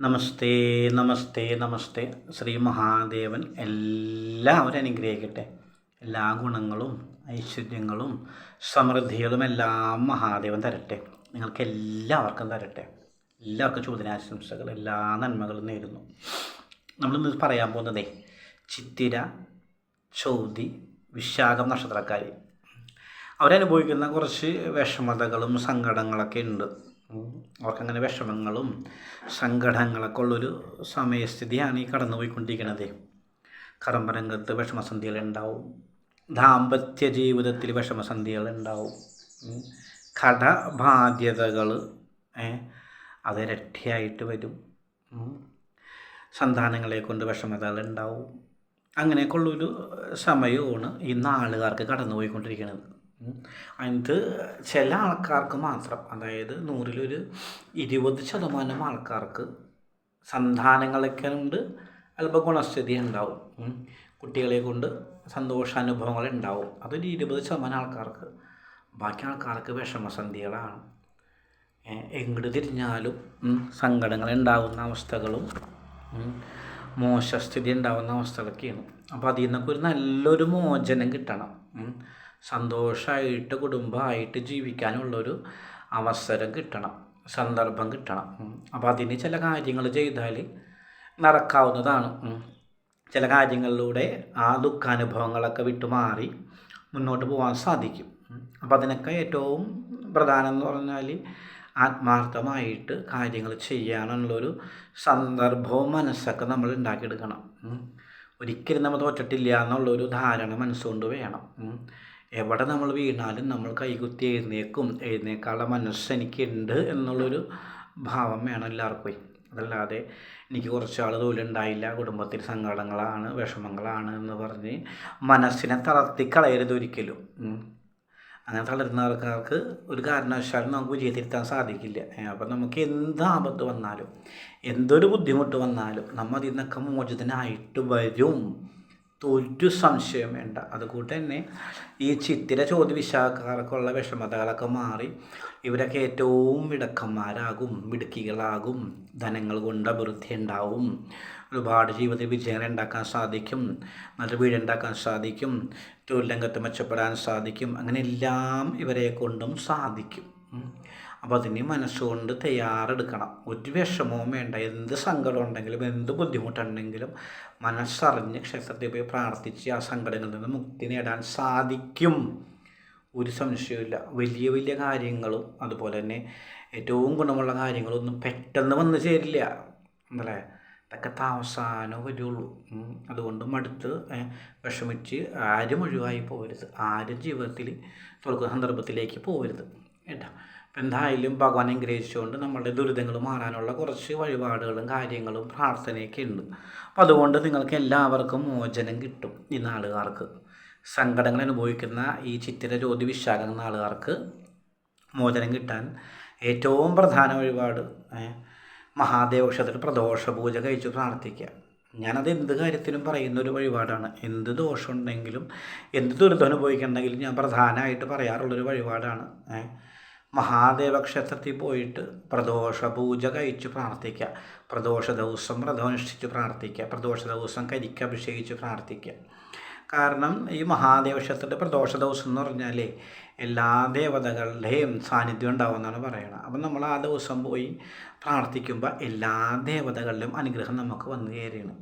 നമസ്തേ നമസ്തേ നമസ്തേ. ശ്രീ മഹാദേവൻ എല്ലാവരും അനുഗ്രഹിക്കട്ടെ. എല്ലാ ഗുണങ്ങളും ഐശ്വര്യങ്ങളും സമൃദ്ധികളും എല്ലാം മഹാദേവൻ തരട്ടെ. നിങ്ങൾക്ക് എല്ലാവർക്കും തരട്ടെ. എല്ലാവർക്കും ചോദനാശംസകൾ എല്ലാ നന്മകളും നേരുന്നു. നമ്മളിന്ന് പറയാൻ പോകുന്നതേ ചിത്തിര ചൗതി വിശാഖം നക്ഷത്രക്കാർ അവരനുഭവിക്കുന്ന കുറച്ച് വിഷമതകളും സങ്കടങ്ങളൊക്കെ ഉണ്ട്. അവർക്കങ്ങനെ വിഷമങ്ങളും സങ്കടങ്ങളൊക്കെ ഉള്ളൊരു സമയസ്ഥിതിയാണ് ഈ കടന്നു പോയിക്കൊണ്ടിരിക്കുന്നത് കർമ്മരംഗത്ത് വിഷമസന്ധികളുണ്ടാവും. ദാമ്പത്യ ജീവിതത്തിൽ വിഷമസന്ധികളുണ്ടാവും. കടബാധ്യതകൾ അത് ഇരട്ടിയായിട്ട് വരും. സന്താനങ്ങളെ കൊണ്ട് വിഷമതകൾ ഉണ്ടാവും അങ്ങനെയൊക്കെ ഉള്ളൊരു സമയമാണ് ഈ നാളുകാർക്ക് കടന്നു അതിനകത്ത് ചില ആൾക്കാർക്ക് മാത്രം അതായത് നൂറിലൊരു ഇരുപത് ശതമാനം ആൾക്കാർക്ക് സന്താനങ്ങളൊക്കെ ഉണ്ട് അല്പം ഗുണസ്ഥിതി ഉണ്ടാവും. കുട്ടികളെ കൊണ്ട് സന്തോഷാനുഭവങ്ങൾ ഉണ്ടാവും. അതൊരു ഇരുപത് ശതമാനം ആൾക്കാർക്ക്. ബാക്കി ആൾക്കാർക്ക് വിഷമസന്ധികളാണ്. എങ്ങോട്ട് തിരിഞ്ഞാലും സങ്കടങ്ങൾ ഉണ്ടാകുന്ന അവസ്ഥകളും മോശസ്ഥിതി ഉണ്ടാകുന്ന അവസ്ഥകളൊക്കെയാണ്. അപ്പോൾ അതിൽ നിന്നൊക്കെ ഒരു നല്ലൊരു മോചനം കിട്ടണം. സന്തോഷമായിട്ട് കുടുംബമായിട്ട് ജീവിക്കാനുള്ളൊരു അവസരം കിട്ടണം സന്ദർഭം കിട്ടണം. അപ്പോൾ അതിന് ചില കാര്യങ്ങൾ ചെയ്താൽ നടക്കാവുന്നതാണ്. ചില കാര്യങ്ങളിലൂടെ ആ ദുഃഖാനുഭവങ്ങളൊക്കെ വിട്ടുമാറി മുന്നോട്ട് പോകാൻ സാധിക്കും. അപ്പോൾ അതിനൊക്കെ ഏറ്റവും പ്രധാനം എന്ന് പറഞ്ഞാൽ ആത്മാർത്ഥമായിട്ട് കാര്യങ്ങൾ ചെയ്യാനുള്ളൊരു സന്ദർഭവും മനസ്സൊക്കെ നമ്മൾ ഉണ്ടാക്കിയെടുക്കണം. ഒരിക്കലും നമ്മൾ തോറ്റിട്ടില്ല എന്നുള്ളൊരു ധാരണ മനസ്സുകൊണ്ട് വേണം. എവിടെ നമ്മൾ വീണാലും നമ്മൾ കൈകുത്തി എഴുന്നേക്കും. എഴുന്നേക്കാനുള്ള മനസ്സ് എനിക്കുണ്ട് എന്നുള്ളൊരു ഭാവം വേണം എല്ലാവർക്കും. അതല്ലാതെ എനിക്ക് കുറച്ച് ആൾ തൊഴിലുണ്ടായില്ല. കുടുംബത്തിൽ സങ്കടങ്ങളാണ് വിഷമങ്ങളാണ് എന്ന് പറഞ്ഞ് മനസ്സിനെ തളർത്തി കളയരുത് ഒരിക്കലും. അങ്ങനെ തളരുന്ന ആൾക്കാർക്ക് ഒരു കാരണവശാലും നമുക്ക് വിജയത്തിരുത്താൻ സാധിക്കില്ല. അപ്പം നമുക്ക് എന്ത് ആപത്ത് വന്നാലും എന്തൊരു ബുദ്ധിമുട്ട് വന്നാലും നമ്മൾ അതിൽ നിന്നൊക്കെ മോചിതനായിട്ട് വരും. ഒരു സംശയം വേണ്ട. അതുകൂട്ട് തന്നെ ഈ ചിത്തിര ചോദ്യ വിശാഖക്കാർക്കുള്ള വിഷമതകളൊക്കെ മാറി ഇവരൊക്കെ ഏറ്റവും മിടക്കന്മാരാകും മിടുക്കികളാകും ധനങ്ങൾ കൊണ്ട് അഭിവൃദ്ധി ഉണ്ടാവും. ഒരുപാട് ജീവിതത്തിൽ വിജയങ്ങൾ ഉണ്ടാക്കാൻ സാധിക്കും നല്ല വീടുണ്ടാക്കാൻ സാധിക്കും തൊഴിൽ രംഗത്ത് മെച്ചപ്പെടാൻ സാധിക്കും. അങ്ങനെ എല്ലാം ഇവരെ കൊണ്ടും സാധിക്കും. അപ്പോൾ അതിന് മനസ്സുകൊണ്ട് തയ്യാറെടുക്കണം. ഒരു വിഷമവും വേണ്ട. എന്ത് സങ്കടം ഉണ്ടെങ്കിലും എന്ത് ബുദ്ധിമുട്ടുണ്ടെങ്കിലും മനസ്സറിഞ്ഞ് ക്ഷേത്രത്തിൽ പോയി പ്രാർത്ഥിച്ച് ആ സങ്കടങ്ങളിൽ നിന്ന് മുക്തി നേടാൻ സാധിക്കും. ഒരു സംശയമില്ല വലിയ വലിയ കാര്യങ്ങളും അതുപോലെ തന്നെ ഏറ്റവും ഗുണമുള്ള കാര്യങ്ങളൊന്നും പെട്ടെന്ന് വന്നു ചേരില്ല. എന്നല്ലേ ഇതൊക്കെ താമസാനോ വരുള്ളൂ. അതുകൊണ്ട് മടുത്ത് വിഷമിച്ച് ആരും ഒഴിവായി പോകരുത്. ആരും ജീവിതത്തിൽ തുറക്കുന്ന സന്ദർഭത്തിലേക്ക് പോകരുത്. കേട്ടോ? എന്തായാലും ഭഗവാൻ അനുഗ്രഹിച്ചുകൊണ്ട് നമ്മളുടെ ദുരിതങ്ങൾ മാറാനുള്ള കുറച്ച് വഴിപാടുകളും കാര്യങ്ങളും പ്രാർത്ഥനയൊക്കെ ഉണ്ട്. അപ്പം അതുകൊണ്ട് നിങ്ങൾക്ക് എല്ലാവർക്കും മോചനം കിട്ടും ഈ നാളുകാർക്ക്. സങ്കടങ്ങൾ അനുഭവിക്കുന്ന ഈ ചിത്തിര ജ്യോതി വിശാഖ നാളുകാർക്ക് മോചനം കിട്ടാൻ ഏറ്റവും പ്രധാന വഴിപാട് മഹാദേവ ക്ഷേത്രത്തിൽ പ്രദോഷ പൂജ കഴിച്ച് പ്രാർത്ഥിക്കുക. ഞാനത് എന്ത് കാര്യത്തിനും പറയുന്ന ഒരു വഴിപാടാണ്. എന്ത് ദോഷമുണ്ടെങ്കിലും എന്ത് ദുരിതം അനുഭവിക്കണമെങ്കിലും ഞാൻ പ്രധാനമായിട്ട് പറയാറുള്ളൊരു വഴിപാടാണ് ഏ. മഹാദേവ ക്ഷേത്രത്തിൽ പോയിട്ട് പ്രദോഷ പൂജ കഴിച്ച് പ്രാർത്ഥിക്കുക. പ്രദോഷ ദിവസം വ്രതം അനുഷ്ഠിച്ച് പ്രാർത്ഥിക്കുക. പ്രദോഷ ദിവസം കരിക്ക് അഭിഷേകിച്ച് പ്രാർത്ഥിക്കുക. കാരണം ഈ മഹാദേവ ക്ഷേത്രത്തിന്റെ പ്രദോഷ ദിവസം എന്ന് പറഞ്ഞാൽ എല്ലാ ദേവതകളുടെയും സാന്നിധ്യം ഉണ്ടാവുമെന്നാണ് പറയുന്നത് അപ്പം നമ്മൾ ആ ദിവസം പോയി പ്രാർത്ഥിക്കുമ്പോൾ എല്ലാ ദേവതകളുടെയും അനുഗ്രഹം നമുക്ക് വന്നു കയറിയാണ്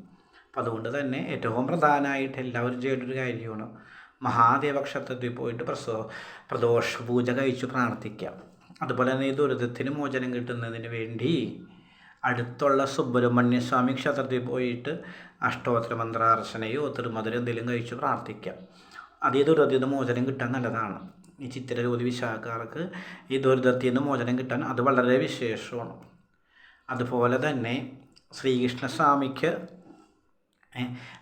അപ്പം അതുകൊണ്ട് തന്നെ ഏറ്റവും പ്രധാനമായിട്ട് എല്ലാവരും ചെയ്യേണ്ട ഒരു കാര്യമാണ് മഹാദേവ ക്ഷേത്രത്തിൽ പോയിട്ട് പ്രസവ പ്രദോഷ പൂജ കഴിച്ചു പ്രാർത്ഥിക്കാം. അതുപോലെ തന്നെ ഈ ദുരിതത്തിന് മോചനം കിട്ടുന്നതിന് വേണ്ടി അടുത്തുള്ള സുബ്രഹ്മണ്യ സ്വാമി ക്ഷേത്രത്തിൽ പോയിട്ട് അഷ്ടോത്തര മന്ത്രാർച്ചനയോ തിരുമധുരം എന്തെങ്കിലും കഴിച്ച് പ്രാർത്ഥിക്കാം. അത് ഈ ദുരിതത്തിൽ നിന്ന് മോചനം കിട്ടാൻ നല്ലതാണ്. ഈ ചിത്ര ജ്യോതി വിശാഖക്കാർക്ക് ഈ ദുരിതത്തിൽ നിന്ന് മോചനം കിട്ടാൻ അത് വളരെ വിശേഷമാണ്. അതുപോലെ തന്നെ ശ്രീകൃഷ്ണസ്വാമിക്ക്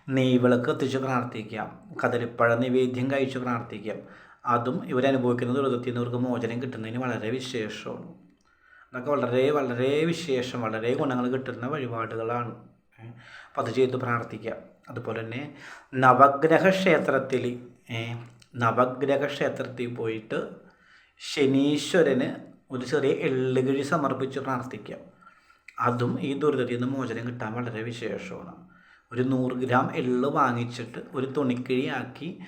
നെയ്വിളക്ക് എത്തിച്ച് പ്രാർത്ഥിക്കാം കദളിപ്പഴ നിവേദ്യം കഴിച്ച് പ്രാർത്ഥിക്കാം അതും ഇവരനുഭവിക്കുന്ന ദുരിതത്തിൽ നിന്ന് ഇവർക്ക് മോചനം കിട്ടുന്നതിന് വളരെ വിശേഷമാണ്. അതൊക്കെ വളരെ വളരെ വിശേഷം വളരെ ഗുണങ്ങൾ കിട്ടുന്ന വഴിപാടുകളാണ്. അപ്പം അത് ചെയ്ത് പ്രാർത്ഥിക്കാം അതുപോലെ തന്നെ നവഗ്രഹ ക്ഷേത്രത്തിൽ നവഗ്രഹ ക്ഷേത്രത്തിൽ പോയിട്ട് ശനീശ്വരന് ഒരു ചെറിയ എള്ളുകിഴി സമർപ്പിച്ച് പ്രാർത്ഥിക്കാം അതും ഈ ദുരിതത്തിൽ നിന്ന് മോചനം കിട്ടാൻ വളരെ വിശേഷമാണ്. ഒരു നൂറ് ഗ്രാം എള്ള് വാങ്ങിച്ചിട്ട് ഒരു തുണിക്കിഴിയാക്കി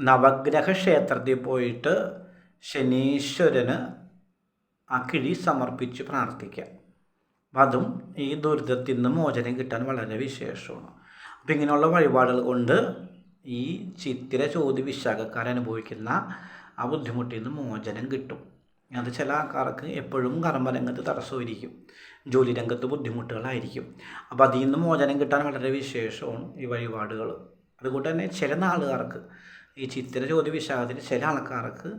നവഗ്രഹ ക്ഷേത്രത്തിൽ പോയിട്ട് ശനീശ്വരന് ആ കിഴി സമർപ്പിച്ച് പ്രാർത്ഥിക്കാം. അതും ഈ ദുരിതത്തിൽ നിന്ന് മോചനം കിട്ടാൻ വളരെ വിശേഷമാണ്. അപ്പം ഇങ്ങനെയുള്ള വഴിപാടുകൾ കൊണ്ട് ഈ ചിത്തിര ചോദ്യ വിശാഖക്കാരനുഭവിക്കുന്ന ആ ബുദ്ധിമുട്ടിൽ നിന്ന് മോചനം കിട്ടും. അത് ചില ആൾക്കാർക്ക് എപ്പോഴും കർമ്മരംഗത്ത് തടസ്സമായിരിക്കും. ജോലി രംഗത്ത് ബുദ്ധിമുട്ടുകളായിരിക്കും. അപ്പോൾ അതിൽ നിന്ന് മോചനം കിട്ടാൻ വളരെ വിശേഷമാണ് ഈ വഴിപാടുകൾ. അതുകൊണ്ട് തന്നെ ചില നാളുകാർക്ക് ഈ ചിത്തിര ജ്യോതി വിശാഖത്തിൽ ചില ആൾക്കാർക്ക്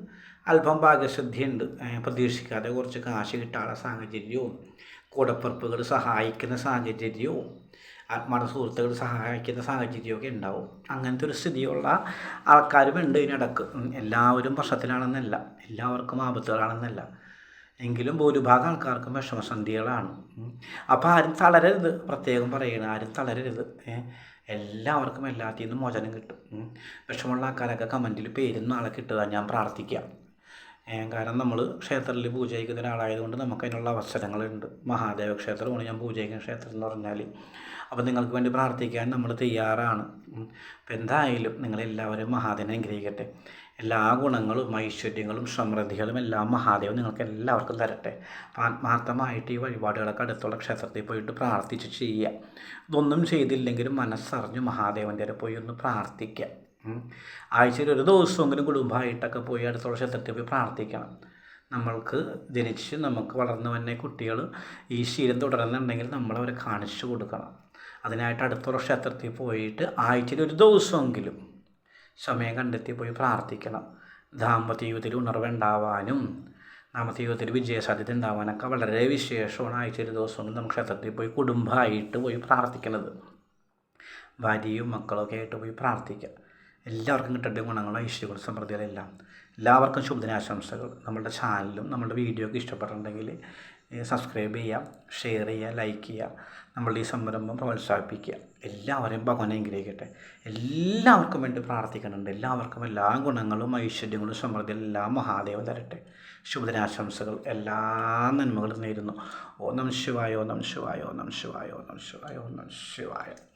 അല്പം ഭാഗ്യശ്രദ്ധയുണ്ട് പ്രതീക്ഷിക്കാതെ കുറച്ച് കാശ് കിട്ടാനുള്ള സാഹചര്യവും കൂടപ്പുറപ്പുകൾ സഹായിക്കുന്ന സാഹചര്യവും ആത്മാർത്ഥ സുഹൃത്തുക്കൾ സഹായിക്കുന്ന സാഹചര്യമൊക്കെ ഉണ്ടാവും. അങ്ങനത്തെ ഒരു സ്ഥിതിയുള്ള ആൾക്കാരുമുണ്ട് ഇതിനിടക്ക്. എല്ലാവരും പ്രശ്നത്തിലാണെന്നല്ല എല്ലാവർക്കും ആപത്തുകളാണെന്നല്ല. എങ്കിലും ഭൂരിഭാഗം ആൾക്കാർക്കും വിഷമസന്ധികളാണ്. അപ്പോൾ ആരും തളരരുത്. പ്രത്യേകം പറയണം ആരും തളരരുത്. എല്ലാവർക്കും എല്ലാത്തിൽ നിന്നും മോചനം കിട്ടും. വിഷമമുള്ള ആൾക്കാരൊക്കെ കമന്റിൽ പേരും നാളെ കിട്ടുക. ഞാൻ പ്രാർത്ഥിക്കാം. കാരണം നമ്മൾ ക്ഷേത്രത്തിൽ പൂജ ചെയ്യിക്കുന്ന ഒരാളായതുകൊണ്ട് നമുക്ക് അതിനുള്ള അവസരങ്ങളുണ്ട്. മഹാദേവ ക്ഷേത്രമാണ് ഞാൻ പൂജ ചെയ്യുന്ന ക്ഷേത്രം എന്ന് പറഞ്ഞാൽ അപ്പോൾ നിങ്ങൾക്ക് വേണ്ടി പ്രാർത്ഥിക്കാൻ നമ്മൾ തയ്യാറാണ്. അപ്പം എന്തായാലും നിങ്ങളെല്ലാവരും മഹാദേവനെ അനുഗ്രഹിക്കട്ടെ. എല്ലാ ഗുണങ്ങളും ഐശ്വര്യങ്ങളും സമൃദ്ധികളും എല്ലാം മഹാദേവൻ നിങ്ങൾക്ക് എല്ലാവർക്കും തരട്ടെ. ആത്മാർത്ഥമായിട്ട് ഈ വഴിപാടുകളൊക്കെ അടുത്തുള്ള ക്ഷേത്രത്തിൽ പോയിട്ട് പ്രാർത്ഥിച്ച് ചെയ്യുക. ഇതൊന്നും ചെയ്തില്ലെങ്കിലും മനസ്സറിഞ്ഞ് മഹാദേവന്റെ പോയി ഒന്ന് പ്രാർത്ഥിക്കുക. ആഴ്ചയിൽ ഒരു ദിവസമെങ്കിലും കുടുംബമായിട്ടൊക്കെ പോയി അടുത്തുള്ള ക്ഷേത്രത്തിൽ പോയി പ്രാർത്ഥിക്കണം. നമ്മൾക്ക് ജനിച്ച് നമുക്ക് വളർന്നു വന്ന കുട്ടികൾ ഈ ശീലം തുടരുന്നുണ്ടെങ്കിൽ നമ്മളവരെ കാണിച്ചു കൊടുക്കണം. അതിനായിട്ട് അടുത്തുള്ള ക്ഷേത്രത്തിൽ പോയിട്ട് ആഴ്ചയിൽ ഒരു ദിവസമെങ്കിലും സമയം കണ്ടെത്തി പോയി പ്രാർത്ഥിക്കണം. ദാമ്പത്യ ജീവിതത്തിൽ ഉണർവുണ്ടാവാനും ദാമ്പത്യ ജീവിതത്തിൽ വിജയസാധ്യത ഉണ്ടാവാനൊക്കെ വളരെ വിശേഷമാണ് ആഴ്ചയിൽ ദിവസമെങ്കിലും നമുക്ക് ക്ഷേത്രത്തിൽ പോയി കുടുംബമായിട്ട് പോയി പ്രാർത്ഥിക്കുന്നത് ഭാര്യയും മക്കളൊക്കെ ആയിട്ട് പോയി പ്രാർത്ഥിക്കുക. എല്ലാവർക്കും കിട്ടേണ്ട ഗുണങ്ങളും ഐശ്വര്യങ്ങളും സമൃദ്ധികളെല്ലാം. എല്ലാവർക്കും ശുഭദിനാശംസകൾ. നമ്മുടെ ചാനലും നമ്മുടെ വീഡിയോ ഒക്കെ ഇഷ്ടപ്പെട്ടിട്ടുണ്ടെങ്കിൽ സബ്സ്ക്രൈബ് ചെയ്യുക ഷെയർ ചെയ്യുക ലൈക്ക് ചെയ്യുക നമ്മളുടെ ഈ സംരംഭം പ്രോത്സാഹിപ്പിക്കുക. എല്ലാവരെയും ഭഗവാൻ അനുഗ്രഹിക്കട്ടെ. എല്ലാവർക്കും വേണ്ടി പ്രാർത്ഥിക്കുന്നുണ്ട്. എല്ലാവർക്കും എല്ലാ ഗുണങ്ങളും ഐശ്വര്യങ്ങളും സമൃദ്ധിയും എല്ലാം മഹാദേവൻ തരട്ടെ. ശുഭദിനാശംസകൾ. എല്ലാ നന്മകളും നേരുന്നു. ഓ നം ശിവായോ നം ശിവായോ നം ശിവായോ നം ശിവായോ നം ശിവായ.